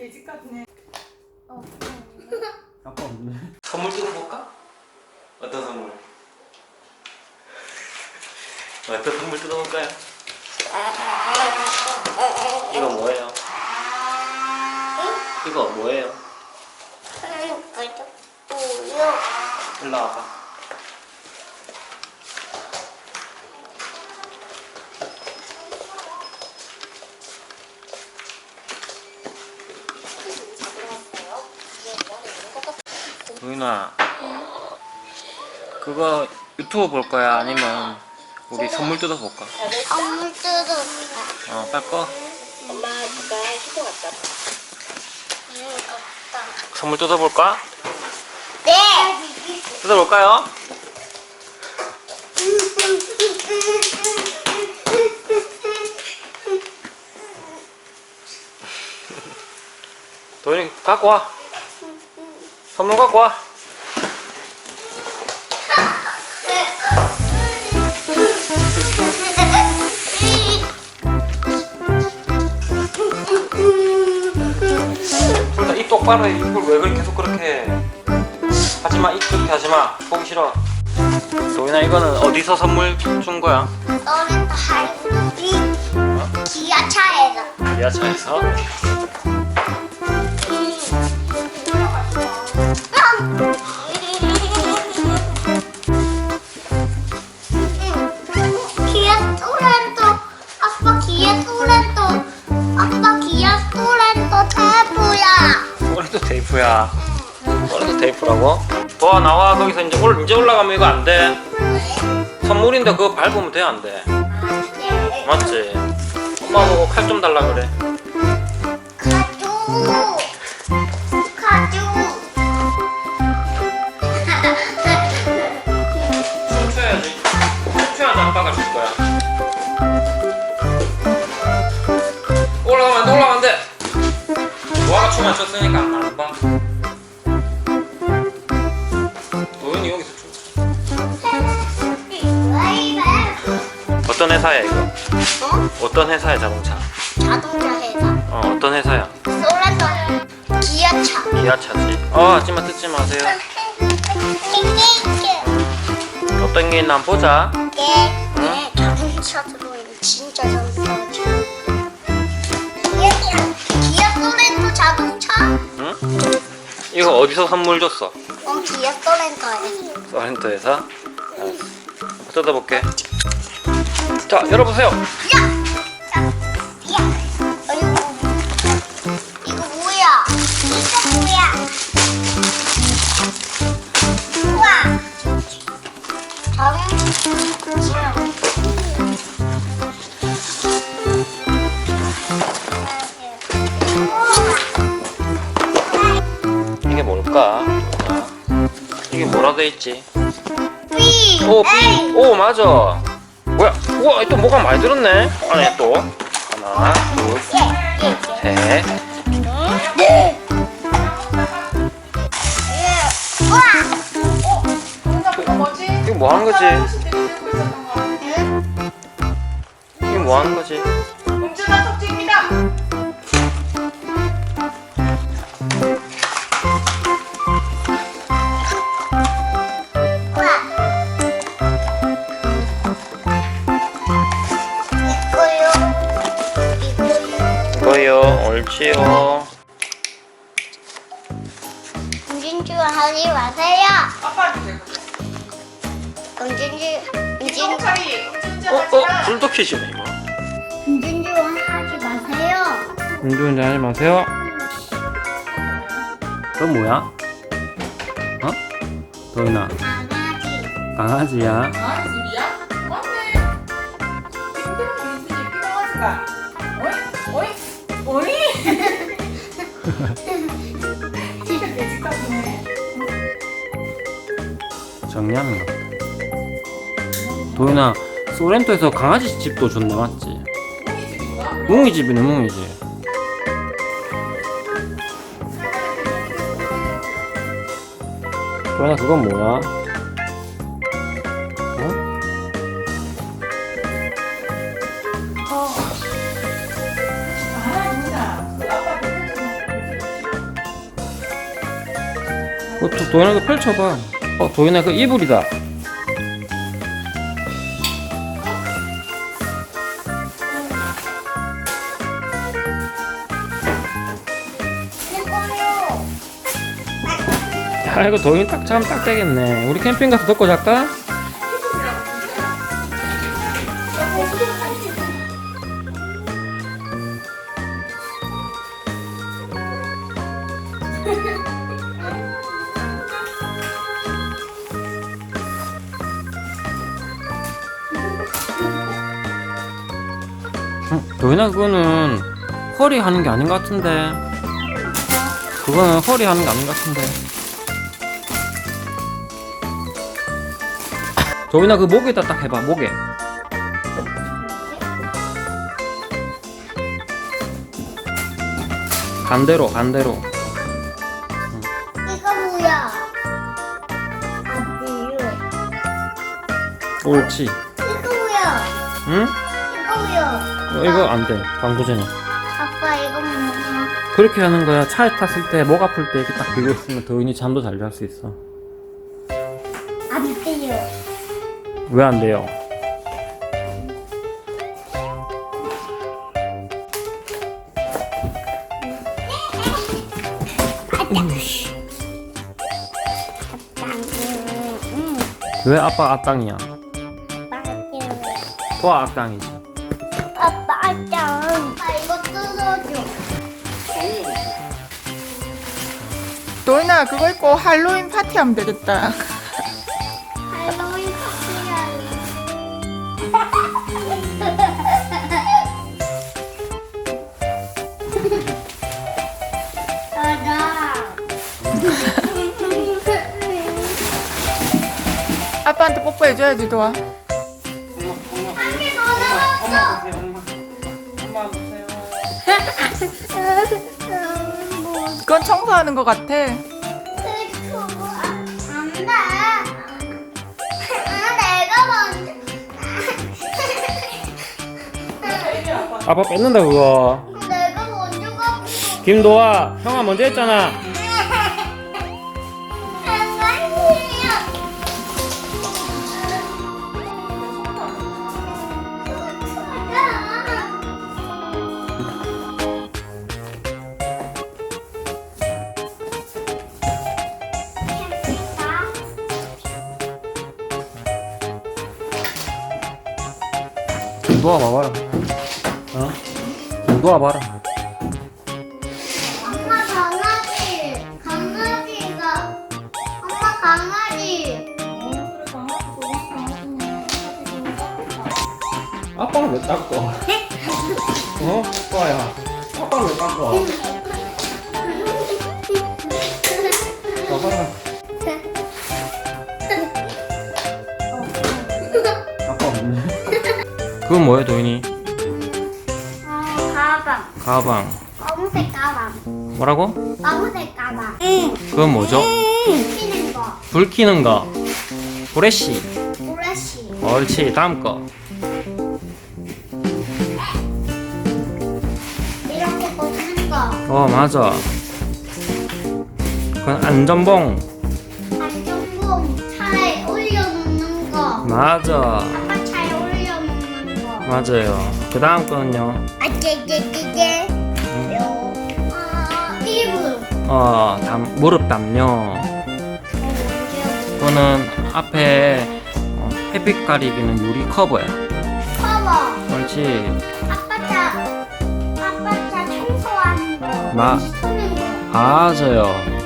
돼지 같네. 어. 아빠 없네. 선물 뜯어볼까? 어떤 선물? 어떤 선물 뜯어볼까요? 이거 뭐예요? 이거 뭐예요? 일로 와봐. 그거 유튜브 볼 거야? 아니면 우리 선물 뜯어 볼까? 선물 뜯어. 어, 빨리 꺼. 엄마 아까 휴고 갔다 와. 선물 뜯어 볼까? 네. 뜯어 볼까요? 도윤이 갖고 와. 선물 갖고 와. 똑바로 해. 입을 왜 그렇게 계속 그렇게 해? 하지마 입 그렇게 하지마 보기 싫어 도윤아 이거는 어디서 선물 준 거야? 너는 하이브리 기아차에서. 지하철에서 테이프라고? 도와 나와 거기서 이제 올 이제 올라가면 이거 안 돼 선물인데 그거 밟으면 돼 안돼 네. 맞지? 엄마 보고 칼 좀 달라 그래 가주. 가주. 춤춰야지 춤춰야지 아빠가 줄 거야 올라가면 안 돼 올라가면 안돼 도화가 춤안 췄으니까 어? 어떤 회사야 자동차? 자동차 회사. 어 어떤 회사야? 솔라서 기아차. 기아차지 어 하지마 뜯지 마세요 어떤 게 있나 한번 보자 네, 네, 자동차 들어있는 진짜 자동차. 기아, 기아 소렌토 자동차? 응? 이거 어디서 선물 줬어? 어, 기아 소렌토에. 서렌터에서 알았어 한번 뜯어볼게 자 열어보세요 야! 자, 돼 있지? B, 오. B. 오 맞아 뭐야 우와 또 뭐가 많이 들었네 안에 또 하나 둘셋 그거 뭐지? 이거 뭐 하는 거지? 아저씨들이 들고 있었던 거. 이게 뭐 하는 거지? 운전한 척지입니다. 옳지요 운전주 하지 마세요. 아빠한테 대고. 운전주, 운전, 경찰이 어? 하지 어? 마. 불도 켜지네 이거 운전주 하지 마세요. 운전자 하지 마세요 그건 뭐야? 어? 도인아 강아지. 강아지야 아, 집이야? 맞네. 힘들면 있으니 필요하지가. 정리하는 거 도인아 소렌토에서 강아지 집도 줬네 맞지? 뭉이 집이네 뭉이 집 도인아 그건 뭐야? 도현아 그 펼쳐봐. 어 도현아 그 이불이다. 아이고 도현이 딱 잠 딱 되겠네. 우리 캠핑 가서 덮고 잘까? 응, 도윤아 그거는 허리 하는 게 아닌 것 같은데 그거는 허리 하는 게 아닌 것 같은데 도윤아 그 목에다 딱 해봐 목에 반대로 반대로 이거 뭐야? 옳지 이거 뭐야? 응? 이거 뭐야? 어, 이거 안 돼 방구전에 아빠 이거 뭐야? 그렇게 하는 거야 차에 탔을 때 목 아플 때 이렇게 딱 비고 있으면 도윤이 잠도 잘 잘 수 있어 안 돼요. 왜 안 돼요? 왜 아빠 악당이야? 또 악당이지. 도윤아 그거 입고 할로윈 파티 하면 되겠다. 할로윈. 아빠한테 뽀뽀해줘야지 도아. 한개 더 남았어. 뭐 그건 청소하는 것 같아. 안 돼. 아, 내가 먼저. 아빠 뺏는다 그거. 내가 먼저 가고 싶어. 김도아, 형아 먼저 했잖아. 김도아 봐봐라. 어? 김도아 봐라. 엄마 강아지. 강아지가. 엄마 강아지. 아빠는 왜 닦어? 어? 도아야. 아빠는 왜 닦어? 봐봐라. 그건 뭐야 도인이? 어, 가방. 가방. 검은색 가방. 뭐라고? 검은색 가방. 응. 그건 뭐죠? 키는 거. 불 켜는 거. 브레쉬. 브러쉬. 옳지. 다음 거. 이렇게 꽂는 거. 어 맞아. 그건 안전봉. 안전봉 차에 올려놓는 거. 맞아. 맞아요. 그 다음 거는요. 아재재재재. 요. 아. 어, 담, 무릎 담요. 어, 그거는 앞에 어, 햇빛 가리기는 유리 커버야. 커버. 옳지. 아빠 차. 아빠 차 청소하는 거. 마- 씻는 거. 맞아요.